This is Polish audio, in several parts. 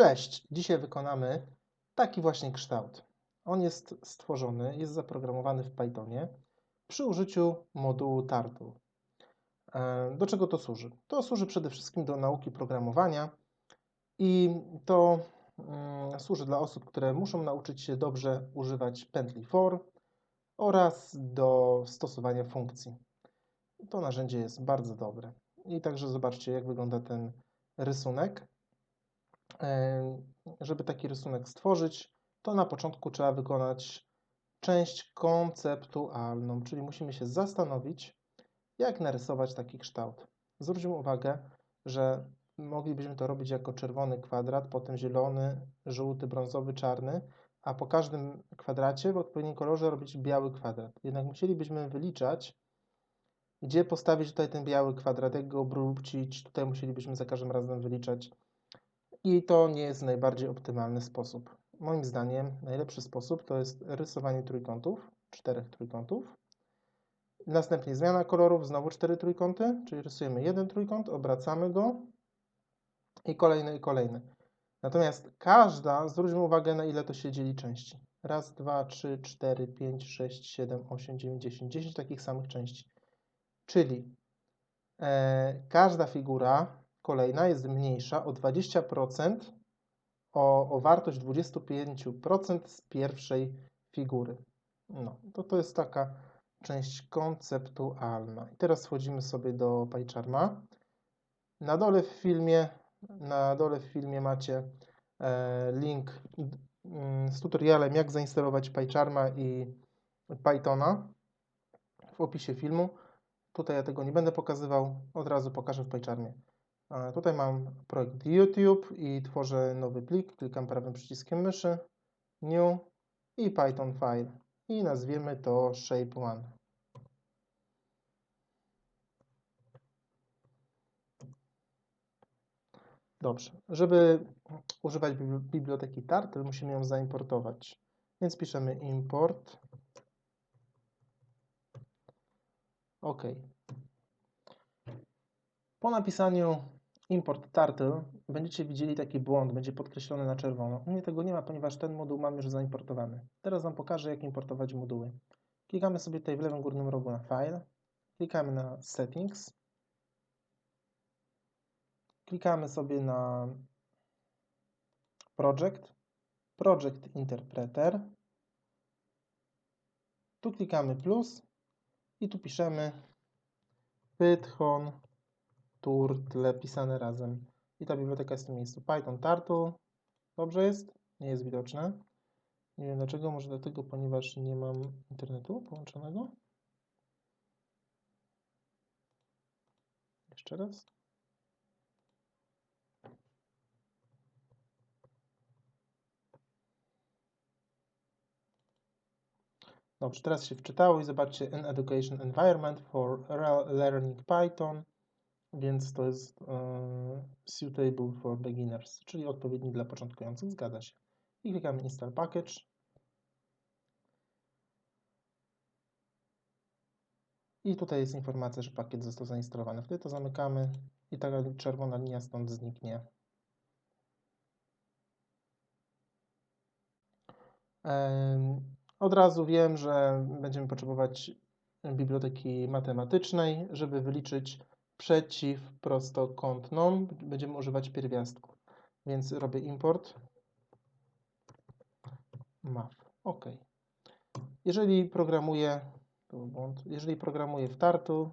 Cześć! Dzisiaj wykonamy taki właśnie kształt. On jest stworzony, jest zaprogramowany w Pythonie przy użyciu modułu Turtle. Do czego to służy? To służy przede wszystkim do nauki programowania i to mm, służy dla osób, które muszą nauczyć się dobrze używać pętli for oraz do stosowania funkcji. To narzędzie jest bardzo dobre. I także zobaczcie, jak wygląda ten rysunek. E, Żeby taki rysunek stworzyć, to na początku trzeba wykonać część konceptualną, czyli musimy się zastanowić, jak narysować taki kształt. Zwróćmy uwagę, że moglibyśmy to robić jako czerwony kwadrat, potem zielony, żółty, brązowy, czarny, a po każdym kwadracie w odpowiednim kolorze robić biały kwadrat. Jednak musielibyśmy wyliczać, gdzie postawić tutaj ten biały kwadrat, jak go obrócić. Tutaj musielibyśmy za każdym razem wyliczać. I to nie jest najbardziej optymalny sposób. Moim zdaniem najlepszy sposób to jest rysowanie trójkątów, czterech trójkątów. Następnie zmiana kolorów, znowu cztery trójkąty, czyli rysujemy jeden trójkąt, obracamy go i kolejny, i kolejny. Natomiast każda, zwróćmy uwagę na ile to się dzieli części. Raz, dwa, trzy, cztery, pięć, sześć, siedem, osiem, dziewięć, dziesięć. Dziesięć takich samych części. Czyli e, każda figura kolejna jest mniejsza o 20% o, o wartość 25% z pierwszej figury. No, to to jest taka część konceptualna. I teraz wchodzimy sobie do PyCharma. Na dole w filmie, na dole w filmie macie e, link mm, z tutorialem, jak zainstalować PyCharma i Pythona w opisie filmu. Tutaj ja tego nie będę pokazywał, od razu pokażę w PyCharmie. Tutaj mam projekt YouTube i tworzę nowy plik. Klikam prawym przyciskiem myszy, New i Python file. I nazwiemy to Shape1. Dobrze. Żeby używać bibli- biblioteki Turtle, musimy ją zaimportować. Więc piszemy import. OK. Po napisaniu import turtle będziecie widzieli taki błąd, będzie podkreślony na czerwono. U mnie tego nie ma, ponieważ ten moduł mam już zaimportowany. Teraz Wam pokażę, jak importować moduły. Klikamy sobie tutaj w lewym górnym rogu na File, klikamy na Settings, klikamy sobie na Project, Project Interpreter, tu klikamy plus i tu piszemy Python Turtle pisane razem. I ta biblioteka jest w tym miejscu. Python Turtle. Dobrze jest? Nie jest widoczne. Nie wiem dlaczego, może dlatego, ponieważ nie mam internetu połączonego. Jeszcze raz. Dobrze, teraz się wczytało i zobaczcie An Education Environment for Learning Python, więc to jest e, suitable for beginners, czyli odpowiedni dla początkujących, zgadza się. I klikamy Install Package. I tutaj jest informacja, że pakiet został zainstalowany. Wtedy to zamykamy i ta czerwona linia stąd zniknie. Od razu wiem, że będziemy potrzebować biblioteki matematycznej, żeby wyliczyć przeciwprostokątną. Będziemy używać pierwiastków. Więc robię import math. OK. Jeżeli programuję, błąd, jeżeli programuję w Turtle,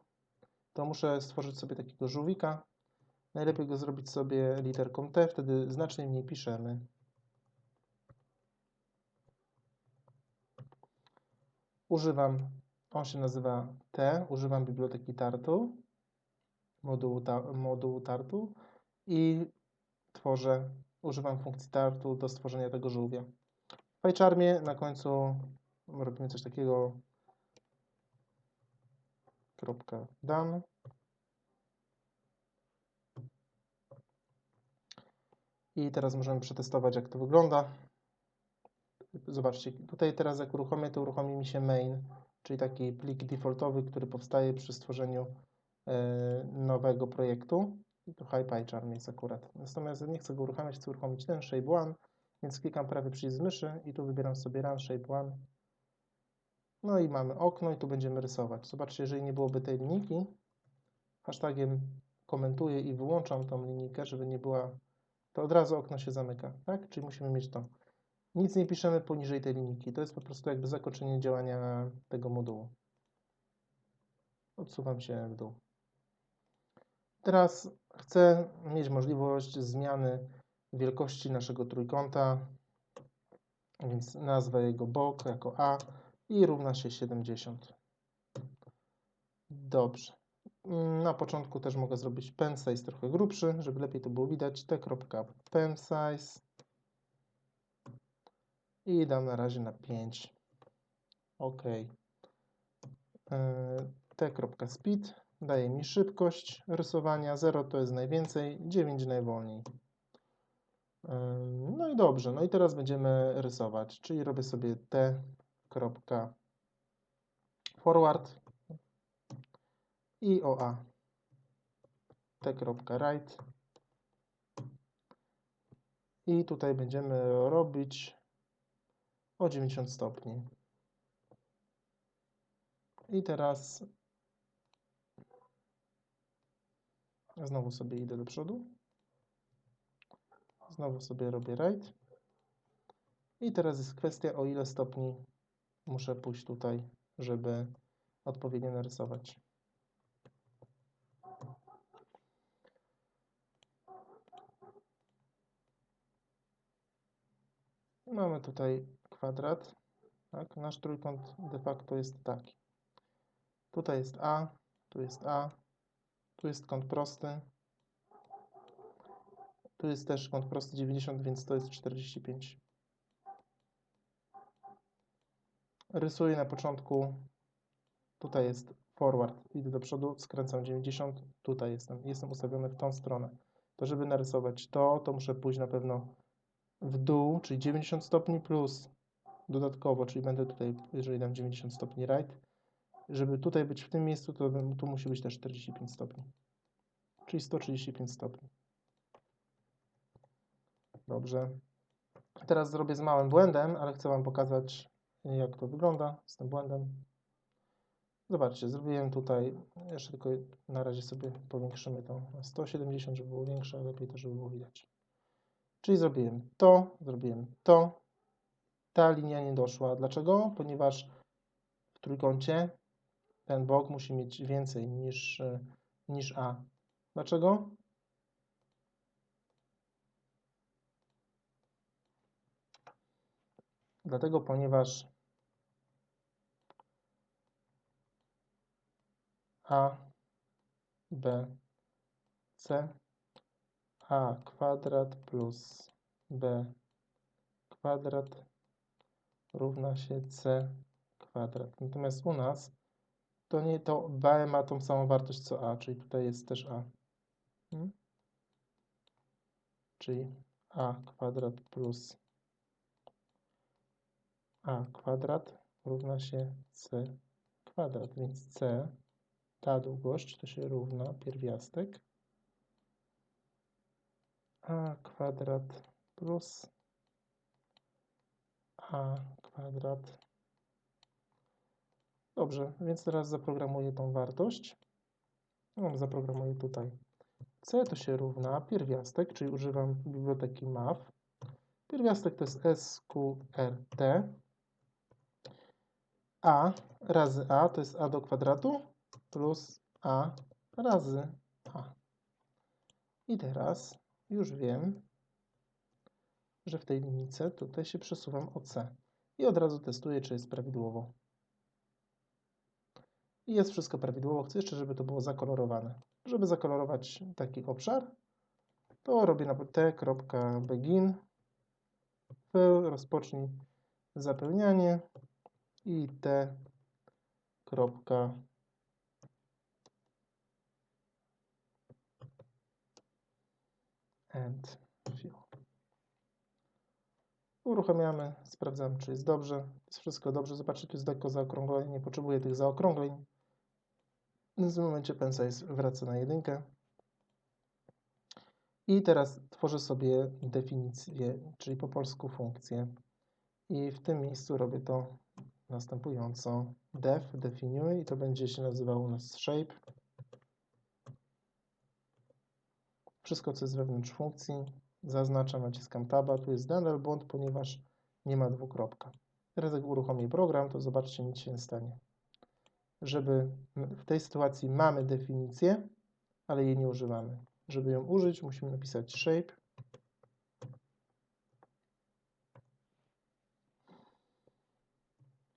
to muszę stworzyć sobie takiego żółwika. Najlepiej go zrobić sobie literką T, wtedy znacznie mniej piszemy. Używam, on się nazywa T, używam biblioteki Turtle, modułu, ta, Turtle i tworzę, używam funkcji Turtle do stworzenia tego żółwia. W PyCharmie na końcu robimy coś takiego kropka done. I teraz możemy przetestować, jak to wygląda. Zobaczcie, tutaj teraz jak uruchomię, to uruchomi mi się main, czyli taki plik defaultowy, który powstaje przy stworzeniu nowego projektu. I tu High Pie Charm jest akurat. Natomiast nie chcę go uruchamiać, chcę uruchomić ten Shape One, więc klikam prawy przycisk myszy i tu wybieram sobie Run Shape One. No i mamy okno i tu będziemy rysować. Zobaczcie, jeżeli nie byłoby tej linijki, hashtagiem komentuję i wyłączam tą linijkę, żeby nie była, to od razu okno się zamyka, tak? Czyli musimy mieć to. Nic nie piszemy poniżej tej linijki. To jest po prostu jakby zakończenie działania tego modułu. Odsuwam się w dół. Teraz chcę mieć możliwość zmiany wielkości naszego trójkąta, więc nazwę jego bok jako A i równa się 70. Dobrze. Na początku też mogę zrobić pen size trochę grubszy, żeby lepiej to było widać. T.pen size i dam na razie na 5. OK. T.speed daje mi szybkość rysowania. 0 to jest najwięcej, 9 najwolniej. No i dobrze, no i teraz będziemy rysować, czyli robię sobie T. forward i OA. T.right. I tutaj będziemy robić o 90 stopni. I teraz znowu sobie idę do przodu. Znowu sobie robię right. I teraz jest kwestia, o ile stopni muszę pójść tutaj, żeby odpowiednio narysować. Mamy tutaj kwadrat. Tak? Nasz trójkąt de facto jest taki. Tutaj jest A, tu jest A, tu jest kąt prosty. Tu jest też kąt prosty 90, więc to jest 45. Rysuję na początku. Tutaj jest forward. Idę do przodu, skręcam 90. Tutaj jestem. Jestem ustawiony w tą stronę. To żeby narysować to, to muszę pójść na pewno w dół, czyli 90 stopni plus dodatkowo, czyli będę tutaj, jeżeli dam 90 stopni right, żeby tutaj być w tym miejscu, to tu musi być też 45 stopni, czyli 135 stopni. Dobrze. Teraz zrobię z małym błędem, ale chcę Wam pokazać, jak to wygląda z tym błędem. Zobaczcie, zrobiłem tutaj, jeszcze tylko na razie sobie powiększymy to na 170, żeby było większe, lepiej to, żeby było widać. Czyli zrobiłem to, zrobiłem to. Ta linia nie doszła. Dlaczego? Ponieważ w trójkącie ten bok musi mieć więcej niż, e, niż A. Dlaczego? Dlatego, ponieważ A, B, C, A kwadrat plus B kwadrat równa się C kwadrat. Natomiast u nas to nie to B ma tą samą wartość co A, czyli tutaj jest też A. Hmm? Czyli A kwadrat plus A kwadrat równa się C kwadrat, więc C, ta długość to się równa pierwiastek A kwadrat plus A kwadrat. Dobrze, więc teraz zaprogramuję tą wartość. No, zaprogramuję tutaj. C to się równa pierwiastek, czyli używam biblioteki math. Pierwiastek to jest SQRT. A razy A to jest A do kwadratu plus A razy A. I teraz już wiem, że w tej linijce tutaj się przesuwam o C. I od razu testuję, czy jest prawidłowo. I jest wszystko prawidłowo. Chcę jeszcze, żeby to było zakolorowane. Żeby zakolorować taki obszar, to robię na t.begin fill, rozpocznij zapełnianie i t. end fill. Uruchamiamy, sprawdzamy, czy jest dobrze. Jest wszystko dobrze. Zobaczcie, tu jest lekko zaokrąglenie, nie potrzebuję tych zaokrągleń. W tym momencie pen size wraca na jedynkę. I teraz tworzę sobie definicję, czyli po polsku funkcję. I w tym miejscu robię to następująco. Def definiuję i to będzie się nazywało u nas shape. Wszystko, co jest wewnątrz funkcji, zaznaczam, naciskam taba. Tu jest nadal błąd, ponieważ nie ma dwukropka. Teraz jak uruchomię program, to zobaczcie, nic się nie stanie. Żeby w tej sytuacji mamy definicję, ale jej nie używamy. Żeby ją użyć, musimy napisać shape.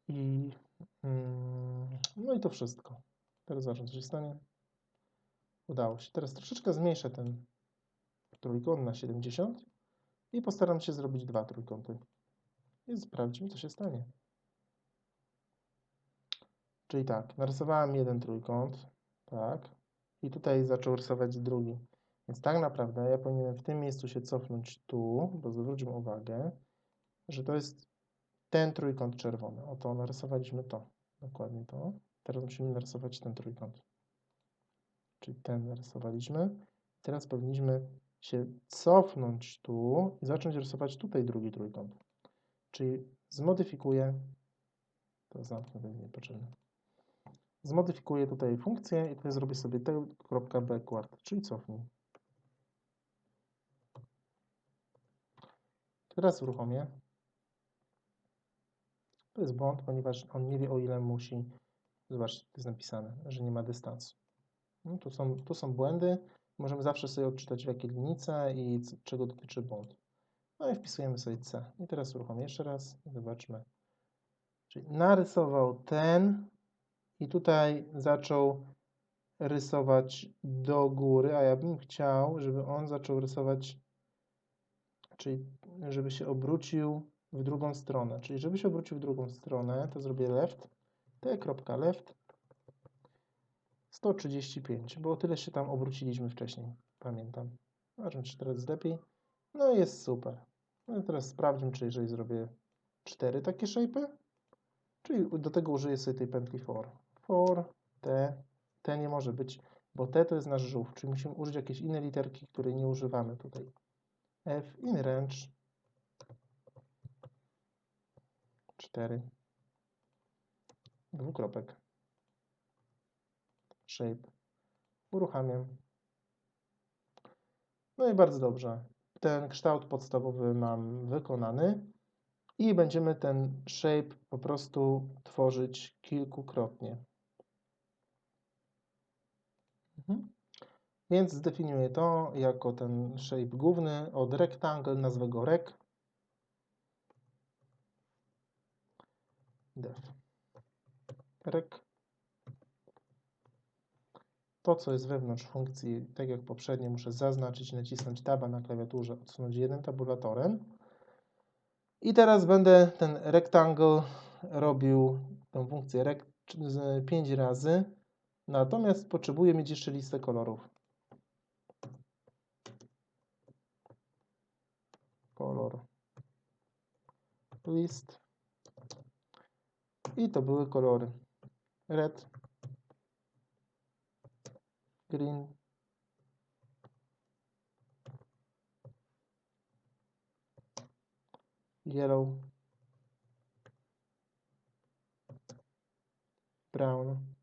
I mm, no i to wszystko. Teraz zobaczmy, co się stanie. Udało się. Teraz troszeczkę zmniejszę ten trójkąt na 70 i postaram się zrobić dwa trójkąty. I sprawdźmy, co się stanie. Czyli tak, narysowałem jeden trójkąt, tak, i tutaj zaczął rysować drugi. Więc tak naprawdę ja powinienem w tym miejscu się cofnąć tu, bo zwróćmy uwagę, że to jest ten trójkąt czerwony. Oto narysowaliśmy to, dokładnie to. Teraz musimy narysować ten trójkąt. Czyli ten narysowaliśmy. Teraz powinniśmy się cofnąć tu i zacząć rysować tutaj drugi trójkąt. Czyli zmodyfikuję, to zamknę, to jest niepotrzebne. Zmodyfikuję tutaj funkcję i tutaj zrobię sobie t.backward, czyli cofnij. Teraz uruchomię. To jest błąd, ponieważ on nie wie o ile musi. Zobaczcie, to jest napisane, że nie ma dystansu. No, tu, są, tu są błędy. Możemy zawsze sobie odczytać w jakie linijce i czego dotyczy błąd. No i wpisujemy sobie C. I teraz uruchomię jeszcze raz. Zobaczmy. Czyli narysował ten i tutaj zaczął rysować do góry, a ja bym chciał, żeby on zaczął rysować, czyli żeby się obrócił w drugą stronę. Czyli żeby się obrócił w drugą stronę, to zrobię left, t.left 135, bo o tyle się tam obróciliśmy wcześniej, pamiętam. Zobaczmy, czy teraz lepiej. No jest super. No teraz sprawdźmy, czy jeżeli zrobię cztery takie shape'y, czyli do tego użyję sobie tej pętli for. For, t, t nie może być, bo t to jest nasz żółw, czyli musimy użyć jakiejś innej literki, której nie używamy tutaj. f in range 4 dwukropek. Shape. Uruchamiam. No i bardzo dobrze. Ten kształt podstawowy mam wykonany i będziemy ten shape po prostu tworzyć kilkukrotnie mhm. Więc zdefiniuję to jako ten shape główny od rectangle, nazwę go rec def. Rec. To, co jest wewnątrz funkcji, tak jak poprzednio, muszę zaznaczyć, nacisnąć taba na klawiaturze, odsunąć jeden tabulatorem. I teraz będę ten rectangle robił, tę funkcję rec 5 razy. Natomiast potrzebuję mieć jeszcze listę kolorów. Kolor. List. I to były kolory. Red, green, yellow, brown,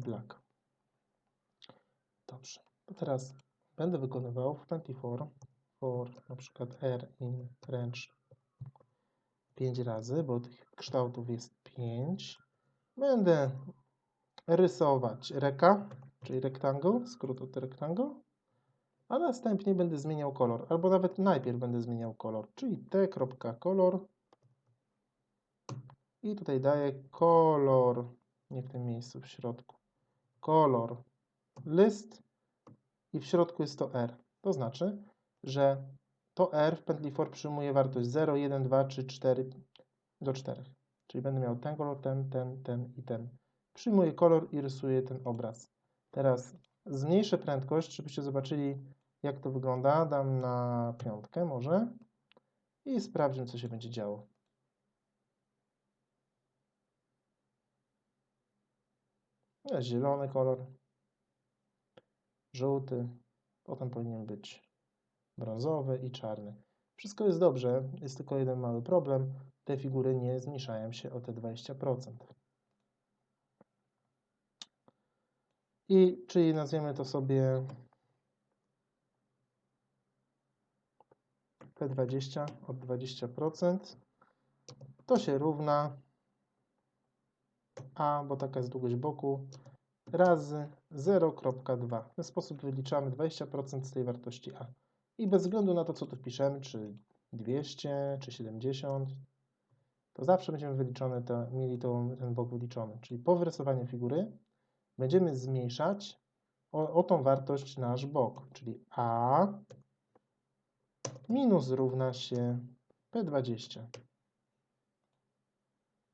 black. Dobrze, to teraz będę wykonywał w 24 for na przykład r in range 5 razy, bo tych kształtów jest 5. Będę rysować reka, czyli rectangle, skrót od rectangle, a następnie będę zmieniał kolor, albo nawet najpierw będę zmieniał kolor, czyli t.color i tutaj daję kolor, nie w tym miejscu, w środku, kolor list i w środku jest to R. To znaczy, że to R w pętli for przyjmuje wartość 0, 1, 2, 3, 4 do 4. Czyli będę miał ten kolor, ten, ten, ten i ten. Przyjmuję kolor i rysuję ten obraz. Teraz zmniejszę prędkość, żebyście zobaczyli, jak to wygląda. Dam na piątkę może i sprawdzimy, co się będzie działo. Jest zielony kolor, żółty, potem powinien być brązowy i czarny. Wszystko jest dobrze, jest tylko jeden mały problem. Te figury nie zmniejszają się o te 20%. I czyli nazwiemy to sobie P20 od 20%. To się równa A, bo taka jest długość boku, razy 0,2. W ten sposób wyliczamy 20% z tej wartości A. I bez względu na to, co tu wpiszemy, czy 200, czy 70, to zawsze będziemy wyliczone to, mieli to, ten bok wyliczony. Czyli po wyrysowaniu figury będziemy zmniejszać o, o tą wartość nasz bok, czyli A minus równa się P20.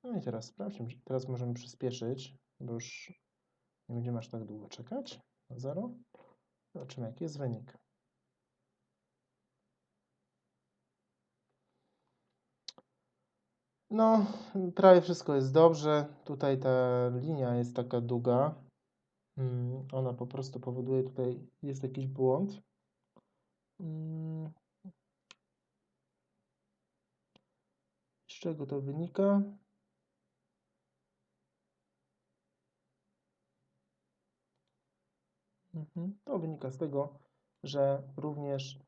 No i teraz sprawdźmy, teraz możemy przyspieszyć, bo już nie będziemy aż tak długo czekać na 0. Zobaczymy, jaki jest wynik. No, prawie wszystko jest dobrze. Tutaj ta linia jest taka długa. Mm, Ona po prostu powoduje, tutaj jest jakiś błąd. Mm. Z czego to wynika? To wynika z tego, że również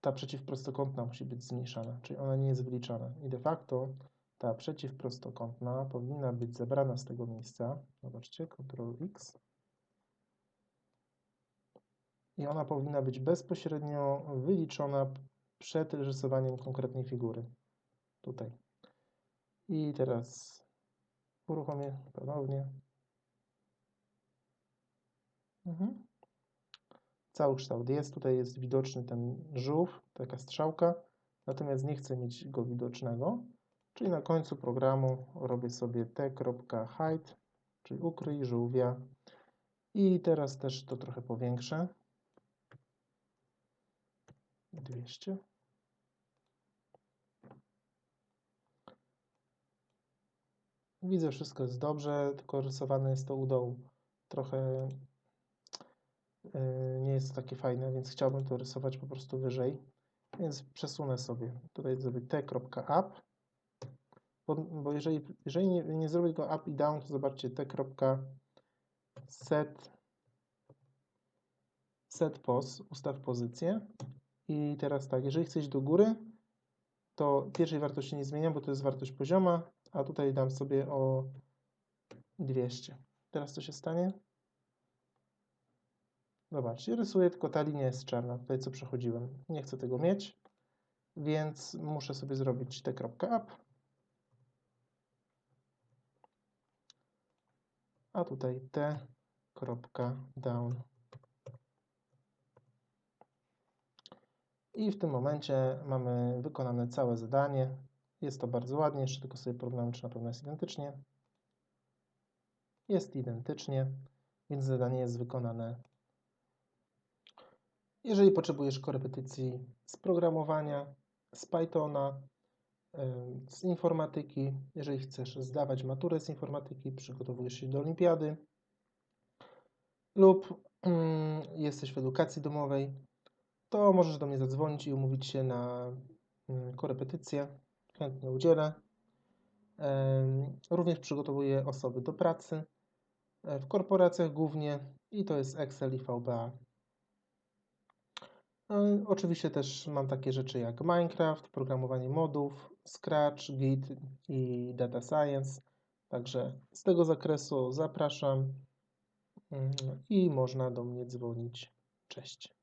ta przeciwprostokątna musi być zmniejszana, czyli ona nie jest wyliczana. I de facto ta przeciwprostokątna powinna być zebrana z tego miejsca. Zobaczcie, Ctrl X. I ona powinna być bezpośrednio wyliczona przed rysowaniem konkretnej figury. Tutaj. I teraz uruchomię ponownie. Mhm. Cały kształt jest. Tutaj jest widoczny ten żółw, taka strzałka. Natomiast nie chcę mieć go widocznego. Czyli na końcu programu robię sobie t.hide, czyli ukryj żółwia. I teraz też to trochę powiększę. 200. Widzę, wszystko jest dobrze, tylko rysowane jest to u dołu. Trochę nie jest takie fajne, więc chciałbym to rysować po prostu wyżej. Więc przesunę sobie. Tutaj zrobię t.up. Bo, bo jeżeli, jeżeli nie, nie zrobię go up i down, to zobaczcie t.set set pos, ustaw pozycję. I teraz tak, jeżeli iść do góry, to pierwszej wartości nie zmieniam, bo to jest wartość pozioma, a tutaj dam sobie o 200. Teraz co się stanie? Zobaczcie, rysuję, tylko ta linia jest czarna, tutaj co przechodziłem. Nie chcę tego mieć, więc muszę sobie zrobić t.up. A tutaj t.down. I w tym momencie mamy wykonane całe zadanie. Jest to bardzo ładnie, jeszcze tylko sobie porównamy, czy na pewno jest identycznie. Jest identycznie, więc zadanie jest wykonane. Jeżeli potrzebujesz korepetycji z programowania, z Pythona, z informatyki, jeżeli chcesz zdawać maturę z informatyki, przygotowujesz się do olimpiady lub mm, jesteś w edukacji domowej, to możesz do mnie zadzwonić i umówić się na mm, korepetycję. Chętnie udzielę. Również przygotowuję osoby do pracy e, w korporacjach głównie i to jest Excel i VBA. E, oczywiście też mam takie rzeczy jak Minecraft, programowanie modów, Scratch, Git i Data Science. Także z tego zakresu zapraszam mm, i można do mnie dzwonić. Cześć.